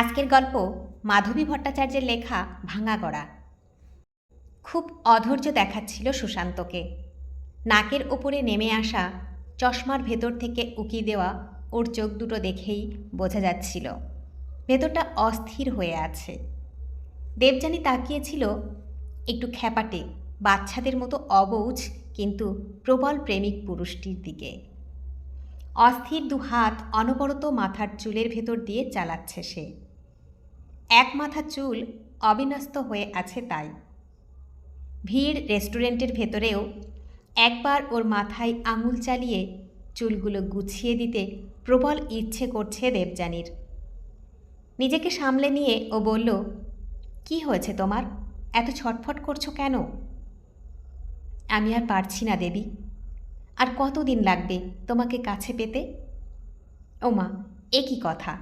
আজকের গল্প মাধবী ভট্টাচার্যের লেখা ভাঙা গড়া। খুব অধৈর্য দেখাচ্ছিল সুশান্তকে। নাকের ওপরে নেমে আসা চশমার ভেতর থেকে উকি দেওয়া ওর চোখ দুটো দেখেই বোঝা যাচ্ছিল, ভেতরটা অস্থির হয়ে আছে। দেবযানী তাকিয়েছিল একটু খ্যাপাটে, বাচ্চাদের মতো অবুঝ কিন্তু প্রবল প্রেমিক পুরুষটির দিকে। অস্থির দু হাত অনবরত মাথার চুলের ভেতর দিয়ে চালাচ্ছে সে। এক মাথা চুল অবিন্যস্ত হয়ে আছে তাই। ভিড় রেস্টুরেন্টের ভেতরেও একবার ওর মাথায় আঙুল চালিয়ে চুলগুলো গুছিয়ে দিতে প্রবল ইচ্ছে করছে দেবযানীর। নিজেকে সামলে নিয়ে ও বলল, কি হয়েছে তোমার? এত ছটফট করছ কেন? আমি আর পারছি না দেবী। আর কতদিন লাগবে তোমাকে কাছে পেতে? ওমা, এ কি কথা?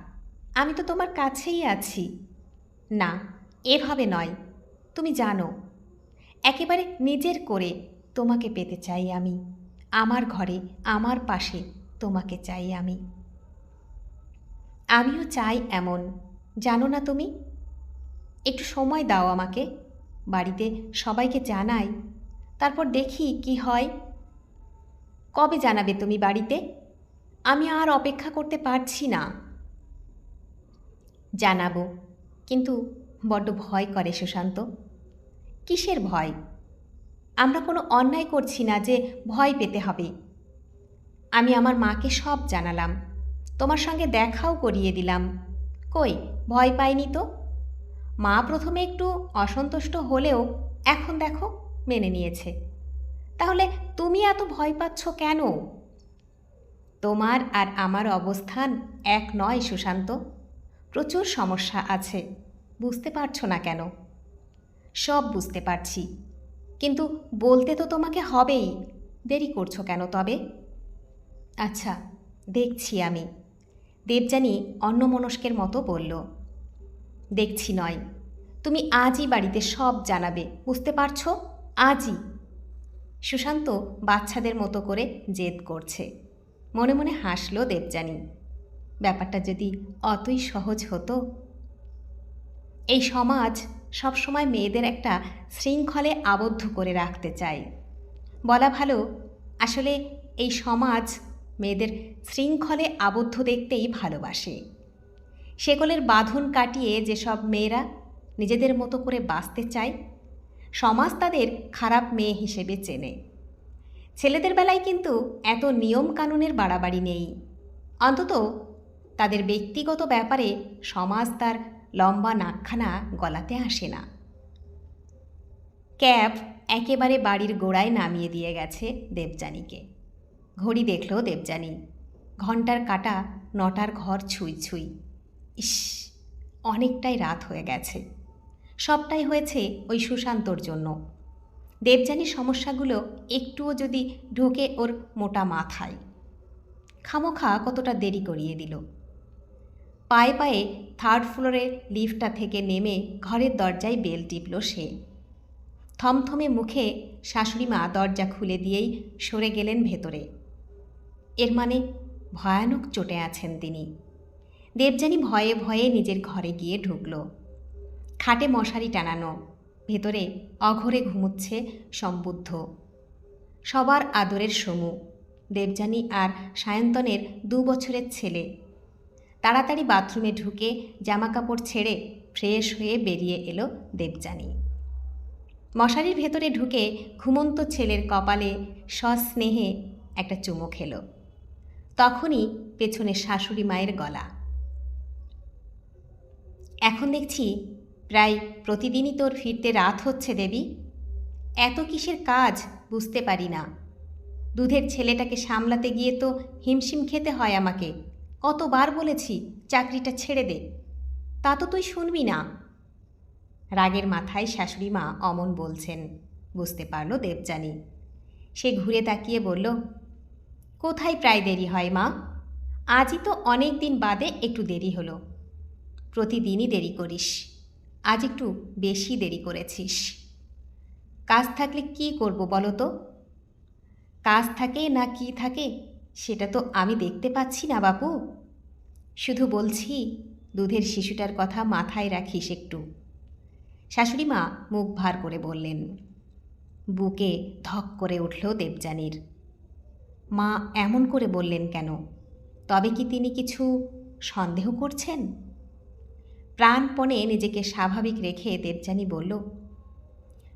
আমি তো তোমার কাছেই আছি। না, এভাবে নয়। তুমি জানো, একেবারে নিজের করে তোমাকে পেতে চাই আমি। আমার ঘরে, আমার পাশে তোমাকে চাই আমি। আমিও চাই এমন, জানো না তুমি? একটু সময় দাও আমাকে, বাড়িতে সবাইকে জানাই, তারপর দেখি কি হয়। কবে জানাবে তুমি বাড়িতে? আমি আর অপেক্ষা করতে পারছি না। জানাব। কিন্তু বড্ড ভয় করে সুশান্ত। কিসের ভয়? আমরা কোনো অন্যায় করছি না যে ভয় পেতে হবে। আমি আমার মাকে সব জানালাম। তোমার সঙ্গে দেখাও করিয়ে দিলাম। কই, ভয় পাইনি তো? মা প্রথমে একটু অসন্তুষ্ট হলেও এখন দেখো মেনে নিয়েছে। তাহলে তুমি এত ভয় পাচ্ছ কেন? তোমার আর আমার অবস্থান এক নয় সুশান্ত। প্রচুর সমস্যা আছে। বুঝতে পারছ না কেন? সব বুঝতে পারছি। কিন্তু বলতে তো তোমাকে হবেই। দেরি করছ কেন তবে? আচ্ছা দেখছি আমি। দেবযানী অন্যমনস্কের মতো বলল, দেখছি নয়, তুমি আজই বাড়িতে সব জানাবে, বুঝতে পারছ? আজই। সুশান্ত বাচ্চাদের মতো করে জেদ করছে। মনে মনে হাসল দেবযানী। ব্যাপারটা যদি অতই সহজ হতো। এই সমাজ সবসময় মেয়েদের একটা শৃঙ্খলে আবদ্ধ করে রাখতে চায়। বলা ভালো, আসলে এই সমাজ মেয়েদের শৃঙ্খলে আবদ্ধ দেখতেই ভালোবাসে। সেগুলোর বাঁধন কাটিয়ে যেসব মেয়েরা নিজেদের মতো করে বাঁচতে চায়, সমাজ তাদের খারাপ মেয়ে হিসেবে চেনে। ছেলেদের বেলায় কিন্তু এত নিয়ম কানুনের বাড়াবাড়ি নেই। অন্তত তাদের ব্যক্তিগত ব্যাপারে সমাজ তার লম্বা নাকখানা গলাতে আসে না। ক্যাব একেবারে বাড়ির গোড়ায় নামিয়ে দিয়ে গেছে দেবযানীকে। ঘড়ি দেখল দেবযানী। ঘণ্টার কাটা নটার ঘর ছুঁই ছুঁই। ইস, অনেকটাই রাত হয়ে গেছে। সবটাই হয়েছে ওই সুশান্তর জন্য। দেবযানীর সমস্যাগুলো একটুও যদি ঢোকে ওর মোটা মাথায়। খামোখা কতটা দেরি করিয়ে দিল। পায়ে পায়ে থার্ড ফ্লোরে লিফটটা থেকে নেমে ঘরের দরজায় বেল টিপল সে। থমথমে মুখে শাশুড়িমা দরজা খুলে দিয়েই সরে গেলেন ভেতরে। এর মানে ভয়ানক চটে আছেন তিনি। দেবযানী ভয়ে ভয়ে নিজের ঘরে গিয়ে ঢুকল। খাটে মশারি টানানো, ভেতরে অঘরে ঘুমুচ্ছে সম্বুদ্ধ। সবার আদরের সমু, দেবযানী আর সায়ন্তনের দু বছরের ছেলে তাড়াতাড়ি বাথরুমে ঢুকে জামাকাপড় ছেড়ে ফ্রেশ হয়ে বেরিয়ে এলো দেবযানী। মশারির ভেতরে ঢুকে ঘুমন্ত ছেলের কপালে সস্নেহে একটা চুমো খেল। তখনই পেছনে শাশুড়ি মায়ের গলা। এখন দেখছি প্রায় প্রতিদিনই তোর ফিরতে রাত হচ্ছে দেবী। এত কিসের কাজ বুঝতে পারি না। দুধের ছেলেটাকে সামলাতে গিয়ে তো হিমশিম খেতে হয় আমাকে। কতবার বলেছি চাকরিটা ছেড়ে দে, তা তো তুই শুনবি না। রাগের মাথায় শাশুড়ি মা অমন বলছেন, বুঝতে পারল দেবযানী। সে ঘুরে তাকিয়ে বলল, কোথায় প্রায় দেরি হয় মা? আজই তো অনেক দিন বাদে একটু দেরি হলো। প্রতিদিনই দেরি করিস, আজ একটু বেশি দেরি করেছিস। কাজ থাকলে কি করব বলো তো? কাজ থাকে না কি থাকে সেটা তো আমি দেখতে পাচ্ছি না, বাপু। শুধু বলছি, দুধের শিশুটার কথা মাথায় রাখিস একটু। শাশুড়ি মা মুখ ভার করে বললেন, বুকে ধক করে উঠল দেবযানীর। মা এমন করে বললেন কেন? তবে কি তিনি কিছু সন্দেহ করছেন? প্রাণপণে নিজেকে স্বাভাবিক রেখে দেবযানী বলল,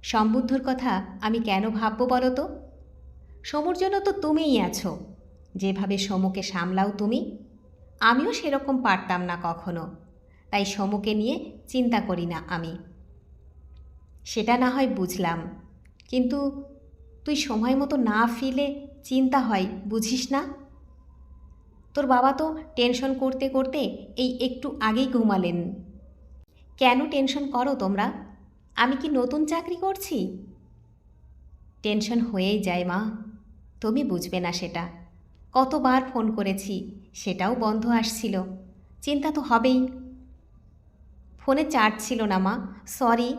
সম্বুদ্ধর কথা আমি কেন ভাববো বলো তো? সমুর জন্য তো তুমিই আছো। যেভাবে সমুকে সামলাও তুমি, আমিও সেরকম পারতাম না কখনো। তাই সমুকে নিয়ে চিন্তা করি না আমি। সেটা না হয় বুঝলাম, কিন্তু তুই সময় মতো না ফিলে চিন্তা হয়, বুঝিস না? তোর বাবা তো টেনশন করতে করতে এই একটু আগেই ঘুমালেন। কেন টেনশন করো তোমরা? আমি কি নতুন চাকরি করছি? টেনশন হয়েই যায় মা, তুমি বুঝবে না সেটা। কতবার ফোন করেছি, সেটাও বন্ধ আসছিল। চিন্তা তো হবেই। ফোনে চার্জ ছিল না মা, সরি।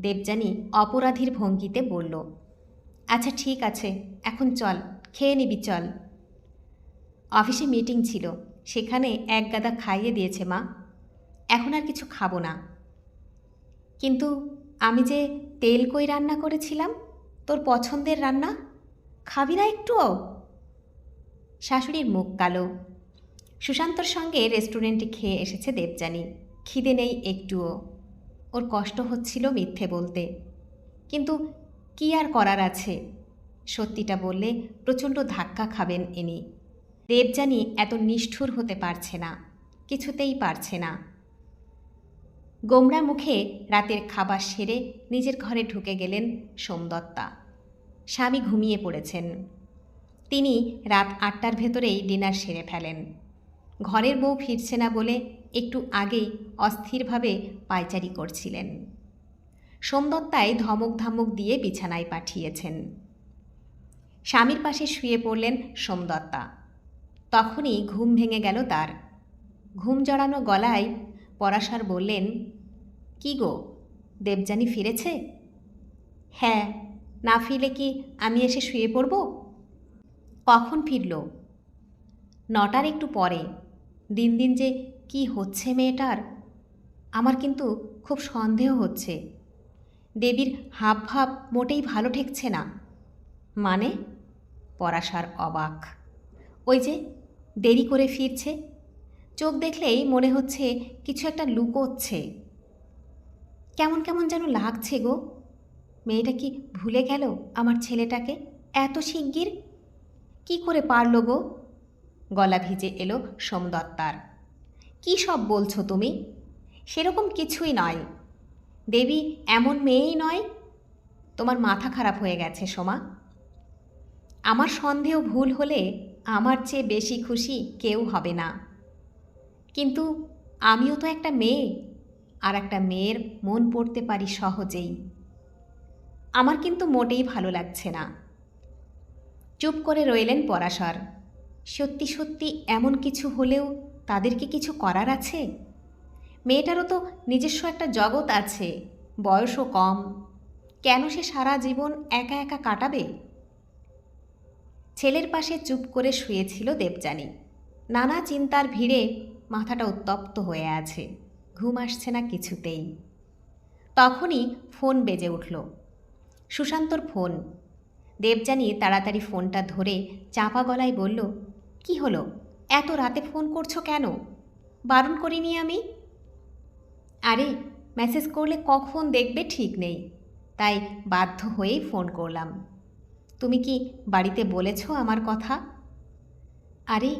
দেবযানী অপরাধীর ভঙ্গিতে বলল আচ্ছা ঠিক আছে, এখন চল, খেয়ে নিবি, চল। অফিসে মিটিং ছিল, সেখানে এক গাদা খাইয়ে দিয়েছে মা, এখন আর কিছু খাব না। কিন্তু আমি যে তেল কই রান্না করেছিলাম, তোর পছন্দের রান্না, খাবি না একটুও? শাশুড়ির মুখ কালো। সুশান্তর সঙ্গে রেস্টুরেন্টে খেয়ে এসেছে দেবযানী। খিদে নেই একটুও। ওর কষ্ট হচ্ছিল মিথ্যে বলতে। কিন্তু কি আর করার আছে? সত্যিটা বললে প্রচণ্ড ধাক্কা খাবেন ইনি। দেবযানী এত নিষ্ঠুর হতে পারছে না, কিছুতেই পারছে না। গোমরা মুখে রাতের খাবার সেরে নিজের ঘরে ঢুকে গেলেন সোমদত্তা। স্বামী ঘুমিয়ে পড়েছেন। তিনি রাত আটটার ভেতরেই ডিনার সেরে ফেলেন। ঘরের বউ ফিরছে না বলে একটু আগেই অস্থিরভাবে পায়চারি করছিলেন। সোমদত্তায় ধমক ধামক দিয়ে বিছানায় পাঠিয়েছেন। স্বামীর পাশে শুয়ে পড়লেন সোমদত্তা। তখনই ঘুম ভেঙে গেল তার। ঘুম জড়ানো গলায় পরাশর বললেন, কি গো, দেবযানী ফিরেছে? হ্যাঁ না ফিরলে কি আমি এসে শুয়ে পড়ব? কখন ফিরল? নটার একটু পরে। দিন দিন যে কি হচ্ছে মেয়েটার, আমার কিন্তু খুব সন্দেহ হচ্ছে। দেবীর হাব ভাব মোটেই ভালো ঠেকছে না। মানে? পরাশার অবাক। ওই যে দেরি করে ফিরছে। চোখ দেখলেই মনে হচ্ছে কিছু একটা লুকোচ্ছে। কেমন কেমন যেন লাগছে গো। মেয়েটা কি ভুলে গেল আমার ছেলেটাকে? এত শিগগির কি করে পারল গো? গলা ভিজে এলো সোমদত্তার। কি সব বলছো তুমি? সেরকম কিছুই নয়। দেবী এমন মেয়েই নয়? তোমার মাথা খারাপ হয়ে গেছে সোমা। আমার সন্দেহ ভুল হলে আমার চেয়ে বেশি খুশি কেউ হবে না। কিন্তু আমিও তো একটা মেয়ে, আর একটা মেয়ের মন পড়তে পারি সহজেই। আমার কিন্তু মোটেই ভালো লাগছে না। চুপ করে রইলেন পরাশর। সত্যি সত্যি এমন কিছু হলেও তাদের কি কিছু করার আছে? মেয়েটারও তো নিজস্ব একটা জগৎ আছে, বয়সও কম। কেন সে সারা জীবন একা একা কাটাবে? ছেলের পাশে চুপ করে শুয়েছিল দেবযানী। নানা চিন্তার ভিড়ে মাথাটা উত্তপ্ত হয়ে আছে, ঘুম আসছে না কিছুতেই। তখনই ফোন বেজে উঠল। সুশান্তর ফোন। দেবযানী তাড়াতাড়ি ফোনটা ধরে চাপা গলায় বলল, কি হলো? এত রাতে ফোন করছ কেন? বারণ করিনি আমি? আরে, মেসেজ করলে কখন দেখবে ঠিক নেই, তাই বাধ্য হয়েই ফোন করলাম। তুমি কি বাড়িতে বলেছ আমার কথা? আরে,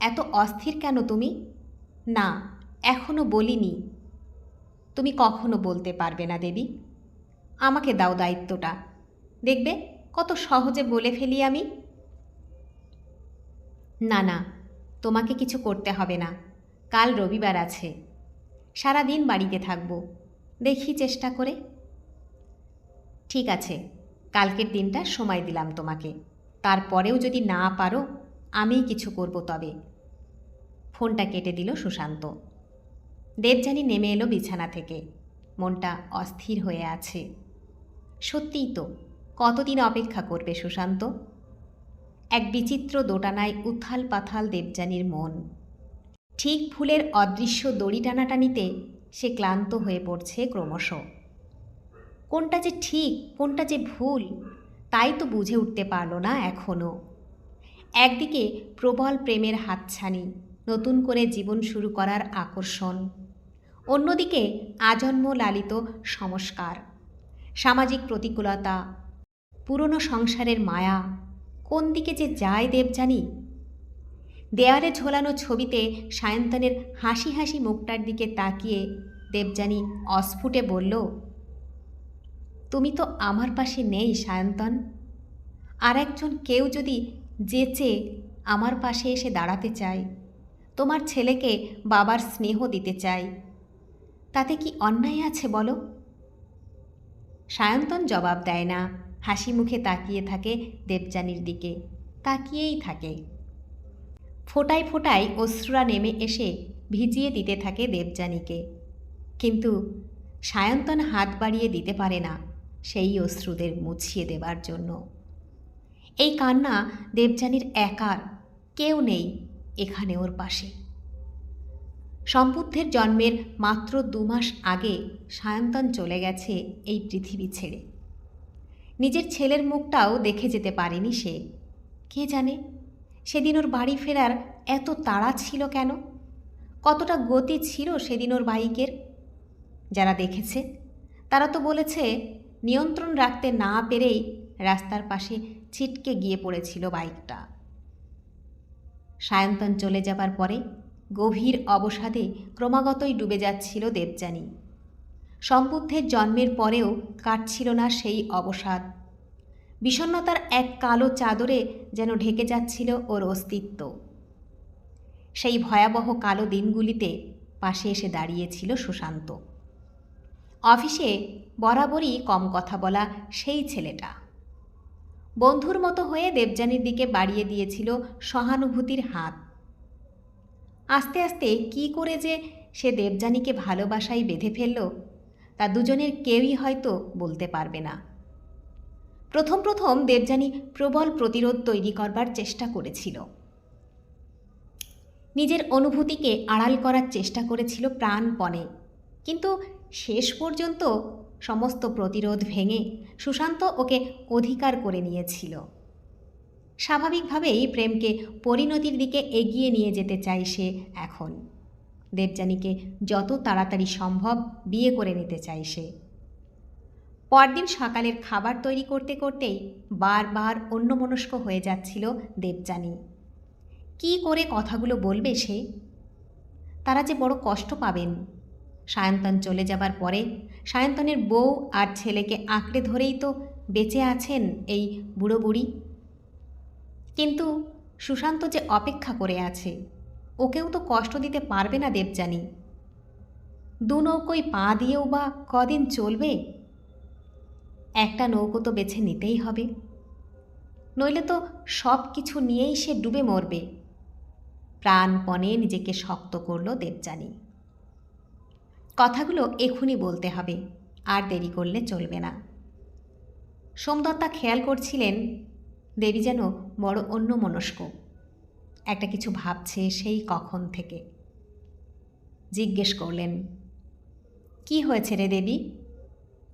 এত অস্থির কেন তুমি? না, এখনও বলিনি। তুমি কখনো বলতে পারবে না দেবী। আমাকে দাও দায়িত্বটা। দেখবে কত সহজে বলে ফেলি আমি? না না, তোমাকে কিছু করতে হবে না। কাল রবিবার আছে। সারা দিন বাড়িতে থাকব। দেখি চেষ্টা করে। ঠিক আছে, কালকের দিনটা সময় দিলাম তোমাকে। তারপরেও যদি না পারো, আমিই কিছু করব তবে। ফোনটা কেটে দিল সুশান্ত। দেবযানী নেমে এলো বিছানা থেকে। মনটা অস্থির হয়ে আছে। সত্যিই তো কতদিন অপেক্ষা করবে সুশান্ত? এক বিচিত্র দোটানায় উথাল পাথাল দেবযানীর মন। ঠিক ভুলের অদৃশ্য দড়ি টানাটানিতে সে ক্লান্ত হয়ে পড়ছে ক্রমশ। কোনটা যে ঠিক, কোনটা যে ভুল, তাই তো বুঝে উঠতে পারল না এখনও একদিকে প্রবল প্রেমের হাতছানি, নতুন করে জীবন শুরু করার আকর্ষণ। অন্যদিকে আজন্ম লালিত সংস্কার, সামাজিক প্রতিকূলতা পুরনো সংসারের মায়া, কোন দিকে যে যায় দেবজানি দেয়ালে ঝোলানো ছবিতে সায়ন্তনের হাসি হাসি মুখটার দিকে তাকিয়ে দেবযানী অস্ফুটে বলল, তুমি তো আমার পাশে নেই সায়ন্তন। আর একজন কেউ যদি যেচে আমার পাশে এসে দাঁড়াতে চায়, তোমার ছেলেকে বাবার স্নেহ দিতে চাই তাতে কি অন্যায় আছে বলো? সায়ন্তন জবাব দেয় না। হাসি মুখে তাকিয়ে থাকে দেবযানীর দিকে। তাকিয়েই থাকে। ফোটায় ফোটায় অশ্রুরা নেমে এসে ভিজিয়ে দিতে থাকে দেবযানীকে। কিন্তু সায়ন্তন হাত বাড়িয়ে দিতে পারে না সেই অশ্রুদের মুছিয়ে দেবার জন্য। এই কান্না দেবযানীর একার, কেউ নেই এখানে ওর পাশে। সম্বুদ্ধের জন্মের মাত্র দু মাস আগে সায়ন্তন চলে গেছে এই পৃথিবী ছেড়ে। নিজের ছেলের মুখটাও দেখে যেতে পারেনি সে। কে জানে? সেদিন ওর বাড়ি ফেরার এত তাড়া ছিল কেন? কতটা গতি ছিল সেদিন ওর বাইকের যারা দেখেছে, তারা তো বলেছে, নিয়ন্ত্রণ রাখতে না পেরেই রাস্তার পাশে ছিটকে গিয়ে পড়েছিল বাইকটা। সায়ন্তন চলে যাবার পরে গভীর অবসাদে ক্রমাগতই ডুবে যাচ্ছিল দেবযানী। সম্বুদ্ধের জন্মের পরেও কাটছিল না সেই অবসাদ। বিষণ্নতার এক কালো চাদরে যেন ঢেকে যাচ্ছিল ওর অস্তিত্ব। সেই ভয়াবহ কালো দিনগুলিতে পাশে এসে দাঁড়িয়েছিল সুশান্ত। অফিসে বরাবরই কম কথা বলা সেই ছেলেটা। বন্ধুর মতো হয়ে দেবযানীর দিকে বাড়িয়ে দিয়েছিল সহানুভূতির হাত। আস্তে আস্তে কি করে যে সে দেবযানীকে ভালোবাসায় বেঁধে ফেলল তা দুজনের কেউই হয়তো বলতে পারবে না। প্রথম প্রথম দেবযানী প্রবল প্রতিরোধ তৈরি করবার চেষ্টা করেছিল। নিজের অনুভূতিকে আড়াল করার চেষ্টা করেছিল প্রাণপণে। কিন্তু শেষ পর্যন্ত সমস্ত প্রতিরোধ ভেঙে সুশান্ত ওকে অধিকার করে নিয়েছিল। স্বাভাবিকভাবেই প্রেমকে পরিণতির দিকে এগিয়ে নিয়ে যেতে চাই সে এখন। দেবযানীকে যত তাড়াতাড়ি সম্ভব বিয়ে করে নিতে চাই সে। পরদিন সকালের খাবার তৈরি করতে করতেই বারবার অন্যমনস্ক হয়ে যাচ্ছিল দেবযানী। কি করে কথাগুলো বলবে সে? তারা যে বড় কষ্ট পাবেন। সায়ন্তন চলে যাবার পরে সায়ন্তনের বউ আর ছেলেকে আঁকড়ে ধরেই তো বেঁচে আছেন এই বুড়ো বুড়ি। কিন্তু সুশান্ত যে অপেক্ষা করে আছে ওকেও তো কষ্ট দিতে পারবে না দেবযানী। দু নৌকোয় পা দিয়েও বা কদিন চলবে? একটা নৌকো তো বেছে নিতেই হবে। নইলে তো সব কিছু নিয়েই সে ডুবে মরবে। প্রাণপণে নিজেকে শক্ত করল দেবযানী। কথাগুলো এখুনি বলতে হবে, আর দেরি করলে চলবে না। সোমদত্তা খেয়াল করছিলেন, দেবী যেন বড় অন্যমনস্ক। একটা কিছু ভাবছে সেই কখন থেকে। জিজ্ঞেস করলেন, কি হয়েছে রে দেবী?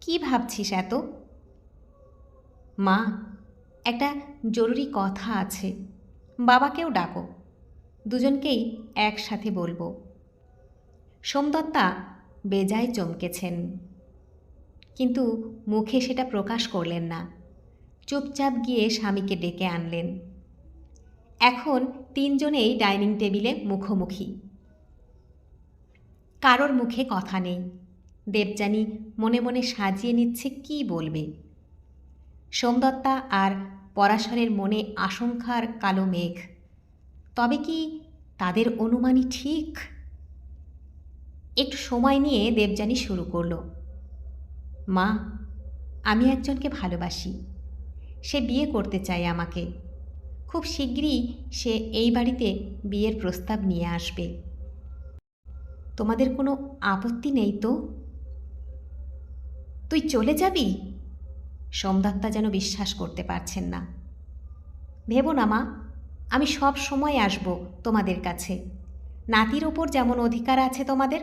কি ভাবছিস এত? মা, একটা জরুরি কথা আছে। বাবাকেও ডাকো। দুজনকেই একসাথে বলব। সোমদত্তা বেজায় চমকেছেন। কিন্তু মুখে সেটা প্রকাশ করলেন না। চুপচাপ গিয়ে স্বামীকে ডেকে আনলেন। এখন তিনজনেই ডাইনিং টেবিলে মুখোমুখি। কারোর মুখে কথা নেই। দেবযানী মনে মনে সাজিয়ে নিচ্ছে কি বলবে। সোমদত্তা আর পরাশরের মনে আশঙ্কার কালো মেঘ। তবে কি তাদের অনুমানই ঠিক? একটু সময় নিয়ে দেবযানী শুরু করল। মা, আমি একজনকে ভালোবাসি। সে বিয়ে করতে চায় আমাকে। খুব শীঘ্রই সে এই বাড়িতে বিয়ের প্রস্তাব নিয়ে আসবে। তোমাদের কোনো আপত্তি নেই তো? তুই চলে যাবি? সোমদত্তা যেন বিশ্বাস করতে পারছেন না। ভেবো না মা, আমি সব সময় আসব তোমাদের কাছে। নাতির ওপর যেমন অধিকার আছে তোমাদের,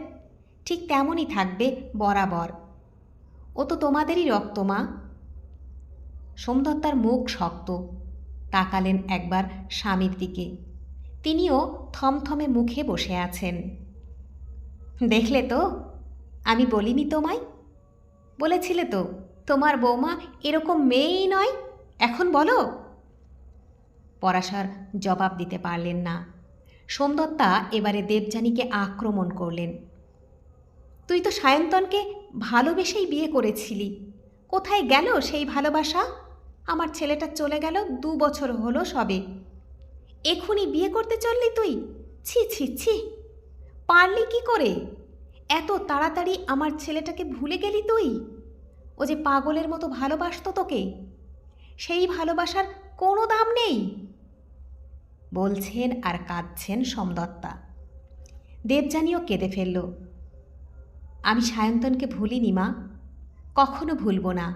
ঠিক তেমনই থাকবে বরাবর। ও তো তোমাদেরই রক্ত মা। সোমদত্তার মুখ শক্ত। তাকালেন একবার স্বামীর দিকে। তিনিও থমথমে মুখে বসে আছেন। দেখলে তো, আমি বলিনি তোমায়? বলেছিলে তো, তোমার বৌমা এরকম মেয়েই নয়? এখন বলো। পরাশর জবাব দিতে পারলেন না। সোমদত্তা এবারে দেবযানীকে আক্রমণ করলেন। তুই তো সায়ন্তনকে ভালোবেসেই বিয়ে করেছিলি। কোথায় গেল সেই ভালোবাসা? আমার ছেলেটা চলে গেল, দু বছর হলো সবে। এখুনি বিয়ে করতে চললি তুই? ছি ছি ছি। পারলি কি করে? এত তাড়াতাড়ি আমার ছেলেটাকে ভুলে গেলি তুই? ও যে পাগলের মতো ভালোবাসতো তোকে? সেই ভালোবাসার কোনো দাম নেই? বলছেন আর কাঁদছেন সমদত্তা। দেবযানীও কেঁদে ফেলল। আমি সায়ন্তনকে ভুলিনি মা, কখনো ভুলব না।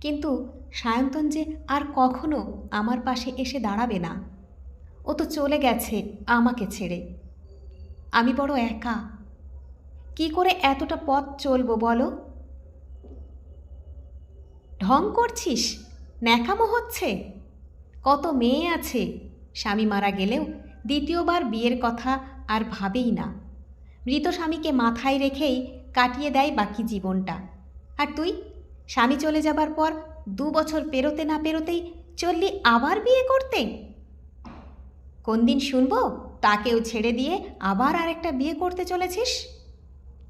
কিন্তু সায়ন্তন যে আর কখনো আমার পাশে এসে দাঁড়াবে না। ও তো চলে গেছে আমাকে ছেড়ে। আমি বড় একা। কি করে এতটা পথ চলবো বলো? ঢং করছিস? ন্যাকামো হচ্ছে? কত মেয়ে আছে? স্বামী মারা গেলেও দ্বিতীয়বার বিয়ের কথা আর ভাবেই না। মৃত স্বামীকে মাথায় রেখেই কাটিয়ে দেয় বাকি জীবনটা। আর তুই? স্বামী চলে যাবার পর দু বছর পেরোতে না পেরোতেই চললি আবার বিয়ে করতে। কোন দিন শুনব তাকেও ছেড়ে দিয়ে আবার আরেকটা বিয়ে করতে চলেছিস?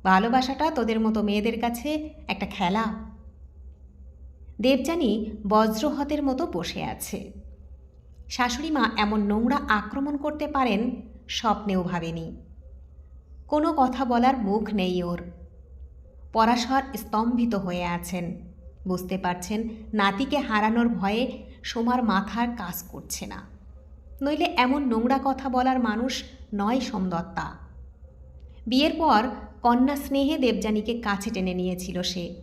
ভালোবাসাটা তোদের মতো মেয়েদের কাছে একটা খেলা। দেবযানী বজ্রহতের মতো বসে আছে। শাশুড়ি মা এমন নোংরা আক্রমণ করতে পারেন স্বপ্নেও ভাবেনি। কোনো কথা বলার মুখ নেই ওর। পরাশর স্তম্ভিত হয়ে আছেন। বুঝতে পারছেন, নাতিকে হারানোর ভয়ে সোমার মাথার কাজ করছে না। নইলে এমন নোংরা কথা বলার মানুষ নয় সোমদত্তা। বিয়ের পর কন্যা স্নেহে দেবযানীকে কাছে টেনে নিয়েছিল সে।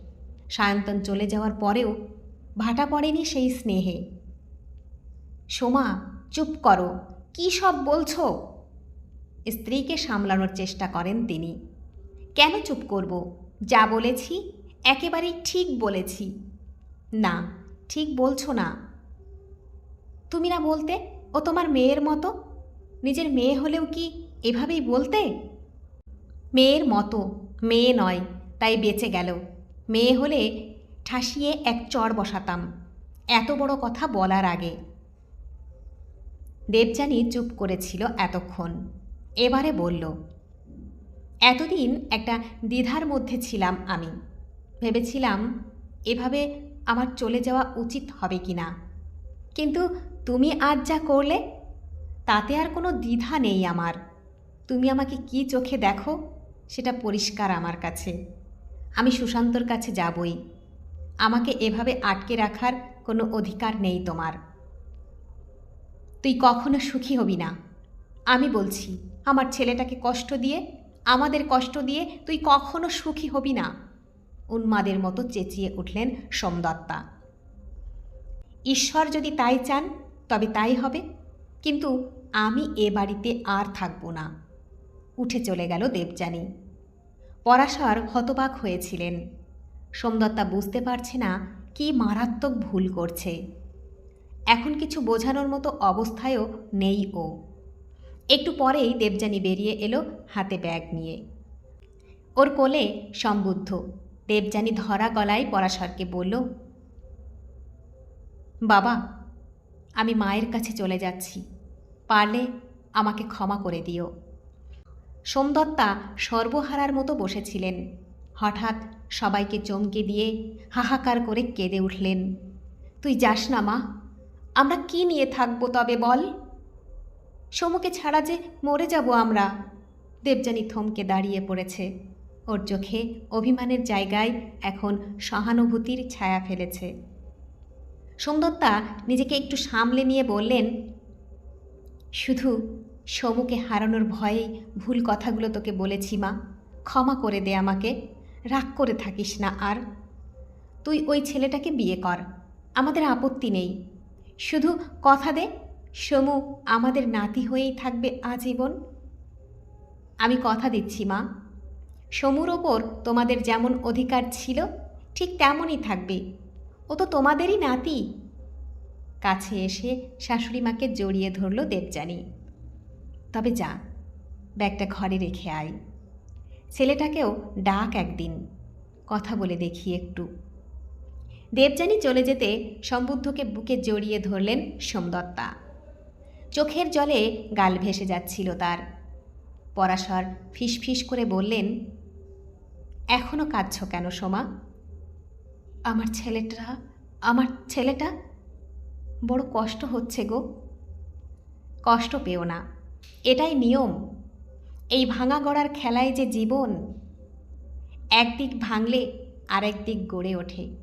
সায়ন্তন চলে যাওয়ার পরেও ভাটা পড়েনি সেই স্নেহে। সোমা, চুপ করো, কী সব বলছো? স্ত্রীকে সামলানোর চেষ্টা করেন তিনি। কেন চুপ করব? যা বলেছি একেবারেই ঠিক বলেছি। না, ঠিক বলছো না। তুমি না বলতে, ও তোমার মেয়ের মতো? নিজের মেয়ে হলেও কি এভাবেই বলতে? মেয়ের মতো, মেয়ে নয়, তাই বেঁচে গেল। মেয়ে হলে ঠাসিয়ে এক চর বসাতাম, এত বড় কথা বলার আগে। দেবযানী চুপ করেছিল এতক্ষণ। এবারে বলল, এতদিন একটা দ্বিধার মধ্যে ছিলাম আমি। ভেবেছিলাম এভাবে আমার চলে যাওয়া উচিত হবে কি না কিন্তু তুমি আজ যা করলে, তাতে আর কোনো দ্বিধা নেই আমার। তুমি আমাকে কি চোখে দেখো, সেটা পরিষ্কার আমার কাছে। আমি সুশান্তর কাছে যাবই। আমাকে এভাবে আটকে রাখার কোনো অধিকার নেই তোমার। তুই কখনো সুখী হবি না। আমি বলছি, আমার ছেলেটাকে কষ্ট দিয়ে, আমাদের কষ্ট দিয়ে তুই কখনো সুখী হবি না। উন্মাদের মতো চেঁচিয়ে উঠলেন সোমদত্তা। ঈশ্বর যদি তাই চান, তবে তাই হবে। কিন্তু আমি এ বাড়িতে আর থাকব না। উঠে চলে গেল দেবযানী। পরাশর হতবাক হয়েছিলেন। সোমদত্তা বুঝতে পারছে না কি মারাত্মক ভুল করছে। এখন কিছু বোঝানোর মতো অবস্থায়ও নেই ও। একটু পরেই দেবযানী বেরিয়ে এলো হাতে ব্যাগ নিয়ে। ওর কোলে সম্বুদ্ধ দেবযানী ধরা গলায় পরাশরকে বলল, বাবা, আমি মায়ের কাছে চলে যাচ্ছি। পারলে আমাকে ক্ষমা করে দিও। সোমদত্তা সর্বহারার মতো বসেছিলেন। হঠাৎ সবাইকে চমকে দিয়ে হাহাকার করে কেঁদে উঠলেন। তুই যাস না মা, আমরা কি নিয়ে থাকব তবে বল? সমুকে ছাড়া যে মরে যাব আমরা। দেবযানী থমকে দাঁড়িয়ে পড়েছে। ওর চোখে অভিমানের জায়গায় এখন সহানুভূতির ছায়া ফেলেছে। সোমদত্তা নিজেকে একটু সামলে নিয়ে বললেন, শুধু সমুকে হারানোর ভয়েই ভুল কথাগুলো তোকে বলেছি মা। ক্ষমা করে দে আমাকে। রাগ করে থাকিস না আর। তুই ওই ছেলেটাকে বিয়ে কর। আমাদের আপত্তি নেই। শুধু কথা দে, সমু আমাদের নাতি হয়েই থাকবে আজীবন। আমি কথা দিচ্ছি মা। সমুর ওপর তোমাদের যেমন অধিকার ছিল, ঠিক তেমনই থাকবে। ও তো তোমাদেরই নাতি। কাছে এসে শাশুড়ি মাকে জড়িয়ে ধরল দেবযানী। তবে যা, ব্যাগটা ঘরে রেখে আয়। ছেলেটাকেও ডাক একদিন, কথা বলে দেখি একটু। দেবযানী চলে যেতে সম্বুদ্ধকে বুকে জড়িয়ে ধরলেন সোমদত্তা। চোখের জলে গাল ভেসে যাচ্ছিল তার। পরাশর ফিসফিস করে বললেন এখনও কাঁদছ কেন, সোমা? আমার ছেলেটা আমার ছেলেটা? বড় কষ্ট হচ্ছে গো। কষ্ট পেও না। এটাই নিয়ম। এই ভাঙা গড়ার খেলায় যে জীবন একদিক ভাঙলে আরেক দিক গড়ে ওঠে।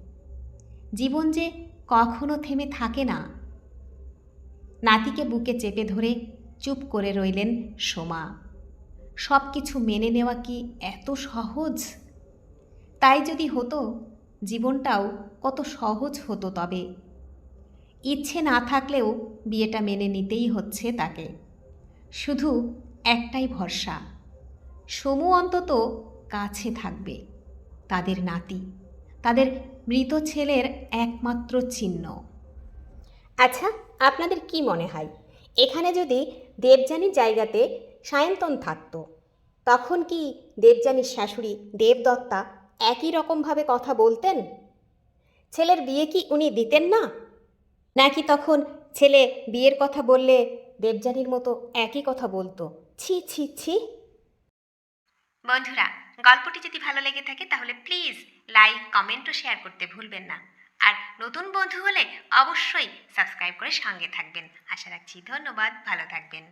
জীবন যে কখনো থেমে থাকে না। নাতিকে বুকে চেপে ধরে চুপ করে রইলেন সোমা। সব কিছু মেনে নেওয়া কি এত সহজ? তাই যদি হতো, জীবনটাও কত সহজ হতো তবে। ইচ্ছে না থাকলেও বিয়েটা মেনে নিতেই হচ্ছে তাকে। শুধু একটাই ভরসা, সমু অন্তত কাছে থাকবে, তাদের নাতি, তাদের মৃত ছেলের একমাত্র চিহ্ন। আচ্ছা আপনাদের কি মনে হয়? এখানে যদি দেবযানীর জায়গাতে সায়ন্তন থাকতো, তখন কি দেবযানীর শাশুড়ি দেবদত্তা একই রকমভাবে কথা বলতেন? ছেলের বিয়ে কি উনি দিতেন না? নাকি তখন ছেলে বিয়ের কথা বললে দেবযানীর মতো একই কথা বলতো? ছি ছি ছি। বন্ধুরা, গল্পটি যদি ভালো লেগে থাকে তাহলে প্লিজ লাইক, কমেন্ট ও শেয়ার করতে ভুলবেন না। আর নতুন বন্ধু হলে অবশ্যই সাবস্ক্রাইব করে সঙ্গে থাকবেন। আশা রাখছি ধন্যবাদ, ভালো থাকবেন।